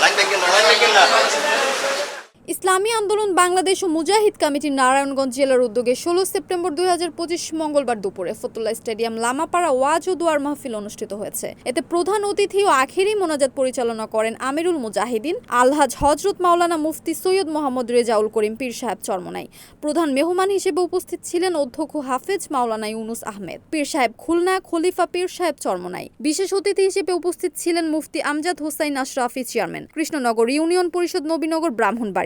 lain bengkel. Lain bengkel. Islami Andolan Bangladesh ও মুজাহিদ কমিটির নারায়ণগঞ্জ জেলার উদ্যোগে ষোলো সেপ্টেম্বর দুই হাজার পঁচিশ মঙ্গলবার দুপুরে ফতুল্লা স্টেডিয়াম লামাপাড়া ওয়াজ ও দুয়ার মাহফিল অনুষ্ঠিত হয়েছে। এতে প্রধান অতিথি ও আখেরি মোনাজাত পরিচালনা করেন আমিরুল মুজাহিদিন, আলহাজ হজরত মাওলানা মুফতি সৈয়দ মোহাম্মদ রেজাউল করিম পীর সাহেব চরমনাই। প্রধান মেহমান হিসেবে উপস্থিত ছিলেন অধ্যক্ষ হাফেজ মাওলানা ইউনুস আহমেদ, পীর সাহেব খুলনা, খলিফা পীর সাহেব চরমনাই। বিশেষ অতিথি হিসেবে উপস্থিত ছিলেন মুফতি আমজাদ হোসাইন আশরাফি চেয়ারম্যান, কৃষ্ণনগর ইউনিয়ন পরিষদ নবীনগর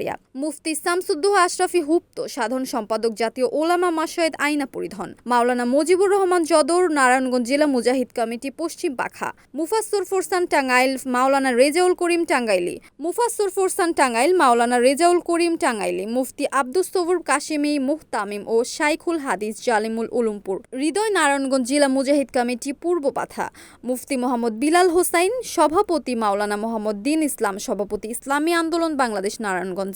ব্রাহ্মণবাড়িয়া মুফতি শামসুদ্দোহা আশরাফি হুপ্ত, সাধারণ সম্পাদক জাতীয় ওলামা মাসায়েদ আইনা পরিধন। মাওলানা মজিবুর রহমান জদর নারায়ণগঞ্জ জেলা মুজাহিদ কমিটি, পশ্চিম পাখা। মুফাসুর ফোরসান টাঙ্গাইল, মাওলানা রেজাউল করিম টাঙ্গাইলি। মুফাসুর ফোরসান টাঙ্গাইল, মাওলানা রেজাউল করিম টাঙ্গাইলি। মুফতি আব্দুস সবুর কাশেমি, মুহতামিম ও শাইখুল হাদিস জালিমুল উলুমপুর। হৃদয় নারায়ণগঞ্জ জেলা মুজাহিদ কমিটি, পূর্ব পাথা মুফতি মোহাম্মদ বিলাল হোসাইন, সভাপতি মাওলানা মোহাম্মদ দিন ইসলাম, সভাপতি ইসলামী আন্দোলন, বাংলাদেশ নারায়ণগঞ্জ।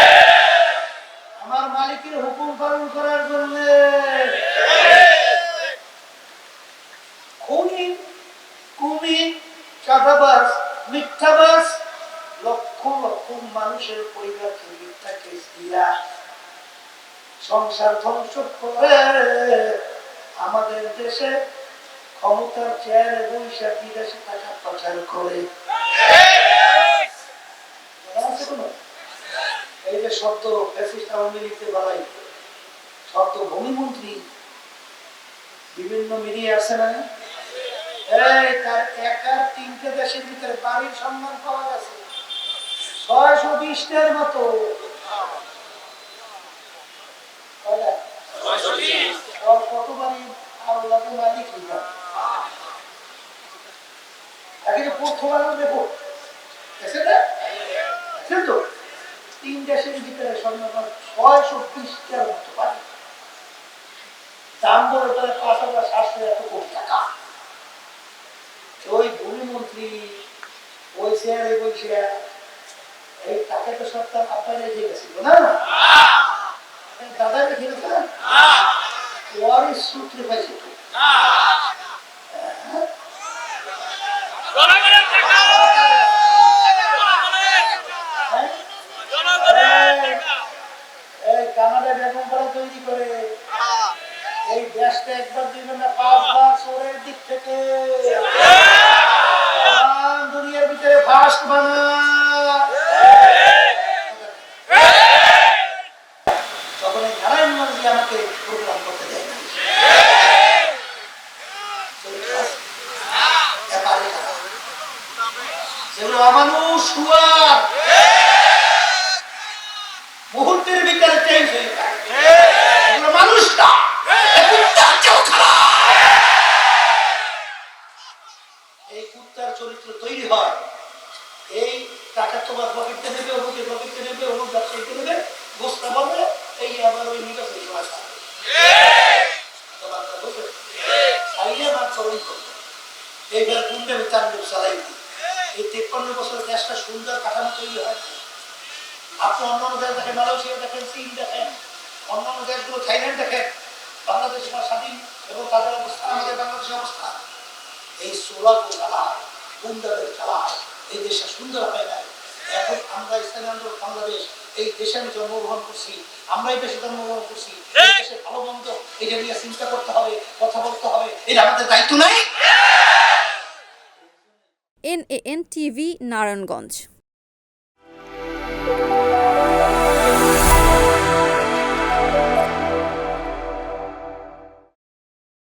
মালিকের হুকুম পালন করার জন্য? খুনি, কুমি চাঁদাবাস মিথ্যাবাস লক্ষ লক্ষ মানুষের পরিবারকে মিথ্যা কেস দিয়া সংসার ধ্বংস করে আমাদের দেশে ক্ষমতার চেয়ারে বৈশা বিদেশে টাকা পাচার করে। শব্দ ফ্যাসিস্ট আওয়ামী লীগকে বাড়াই। শব্দ ভূমিমন্ত্রী বিভিন্ন মিডিয়া আছে না? এই তার একার তিনটে দেশের ভিতরে বাড়ির সম্মান পাওয়া গেছে। ছয়শো বিশটার মতো। কত বাড়ি আল্লাহকে মালিক যে প্রথম আলো দেখো কিন্তু তিন দেশের ভিতরে স্বর্ণপাত ছয়শো বিশটার মতো পারে দাম বলে তাহলে পাঁচ হাজার সাতশো এত কোটি টাকা। ওই ভূমিমন্ত্রী ওই শেয়ারে বলছে এই টাকা তো সরকার আপনার রেখে গেছিল না? দাদা রেখে গেছে ওয়ারিস সূত্রে পাইছে তো হ্যাঁ? এই কানাডা বেগম করা তৈরি করে এই দেশটা একবার দিবেন না পাঁচবার চোরের দিক থেকে তাম দুনিয়ার ভিতরে ফার্স্ট বানা তখন এই নারায়ণগঞ্জে আমাকে প্রোগ্রাম করতে দেয়। এই কুত্তার চরিত্র তৈরি হয়। এই টাকা তোমার পকেটে নেবে অমুকের পকেটে নেবে অমুক ব্যবসায়ীকে নেবে বস্তা বলবে এই আবার ওই সময় থাকবে। তোমার কথা আমার এই দেশটা সুন্দর কাঠামো তৈরি হয়। অন্যান্য দেশগুলো, থাইল্যান্ড দেখেন, বাংলাদেশ বা স্বাধীন এবং তাদের অবস্থা অবস্থা। এই সোলার খেলা, গুন্ডাদের খেলা, এই দেশে সুন্দর হয় নাই এখন আমরা ইসলামী আন্দোলন বাংলাদেশ এই দেশে আমি জন্মগ্রহণ করছি আমরাই দেশে জন্মগ্রহণ করছি এই দেশে ভালো মন্দ এটা নিয়ে চিন্তা করতে হবে কথা বলতে হবে এটা আমাদের দায়িত্ব নাই। N A N TV Narayanganj.